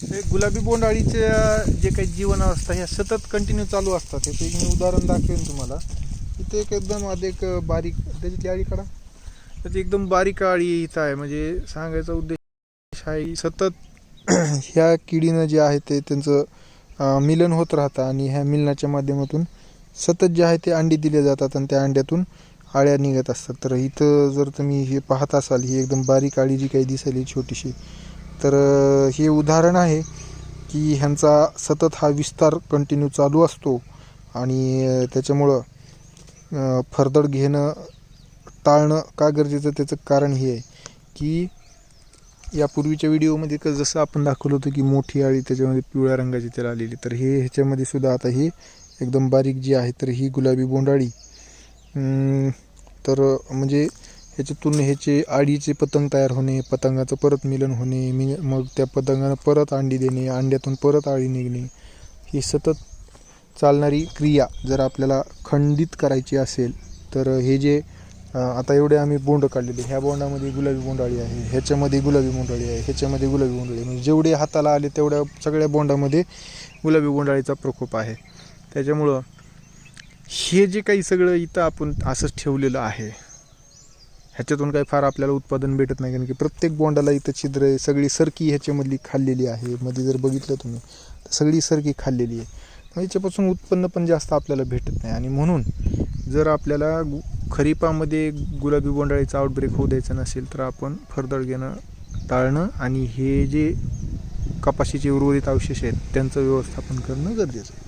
हे गुलाबी बोंडाळीचे जे काही जीवन असतं ह्या सतत कंटिन्यू चालू असतात. याचं एक मी उदाहरण दाखवेन तुम्हाला. इथे एक एकदम अधिक बारीक त्याच्यातली आळी काढा. त्याची एकदम बारीक अळी इथं आहे. म्हणजे सांगायचा उद्देश आहे सतत ह्या किडीनं जे आहे ते त्यांचं मिलन होत राहतं आणि ह्या मिलनाच्या माध्यमातून सतत जे आहे ते अंडी दिले जातात आणि त्या अंड्यातून आळ्या निघत असतात. तर इथं जर तुम्ही हे पाहत असाल ही एकदम बारीक आळी जी काही दिसेल ही छोटीशी तर हे उदाहरण आहे की ह्यांचा सतत हा विस्तार कंटिन्यू चालू असतो आणि त्याच्यामुळं फरदड घेणं टाळणं का गरजेचं त्याचं कारण हे आहे की यापूर्वीच्या व्हिडिओमध्ये क जसं आपण दाखवलं होतं की मोठी आळी त्याच्यामध्ये पिवळ्या रंगाची त्याला आलेली तर हे ह्याच्यामध्ये सुद्धा आता ही एकदम बारीक जी आहे तर ही गुलाबी बोंडाळी. तर म्हणजे ह्याच्यातून ह्याचे आडीचे पतंग तयार होणे पतंगाचं परत मिलन होणे मि मग त्या पतंगानं परत अंडी देणे अंड्यातून परत आळी निघणे. ही सतत चालणारी क्रिया जर आपल्याला खंडित करायची असेल तर हे जे आता एवढे आम्ही बोंड काढलेले ह्या बोंडामध्ये गुलाबी बोंडाळी आहे ह्याच्यामध्ये गुलाबी बोंडाळी आहे ह्याच्यामध्ये गुलाबी बोंडाळी म्हणजे जेवढे हाताला आले तेवढ्या सगळ्या बोंडामध्ये गुलाबी बोंडाळीचा प्रकोप आहे. त्याच्यामुळं हे जे काही सगळं इथं आपण असंच ठेवलेलं आहे ह्याच्यातून काही फार आपल्याला उत्पादन भेटत नाही. कारण की प्रत्येक बोंडाला इथं छिद्र आहे. सगळी सरकी ह्याच्यामधली खाल्लेली आहे. मध्ये जर बघितलं तुम्ही तर सगळी सरकी खाल्लेली आहे. मग याच्यापासून उत्पन्न पण जास्त आपल्याला भेटत नाही. आणि म्हणून जर आपल्याला गु खरीपामध्ये गुलाबी बोंडाळीचा आउटब्रेक होऊ द्यायचा नसेल तर आपण फरदळ घेणं टाळणं आणि हे जे कपाशीचे उर्वरित अवशेष आहेत त्यांचं व्यवस्थापन करणं गरजेचं आहे.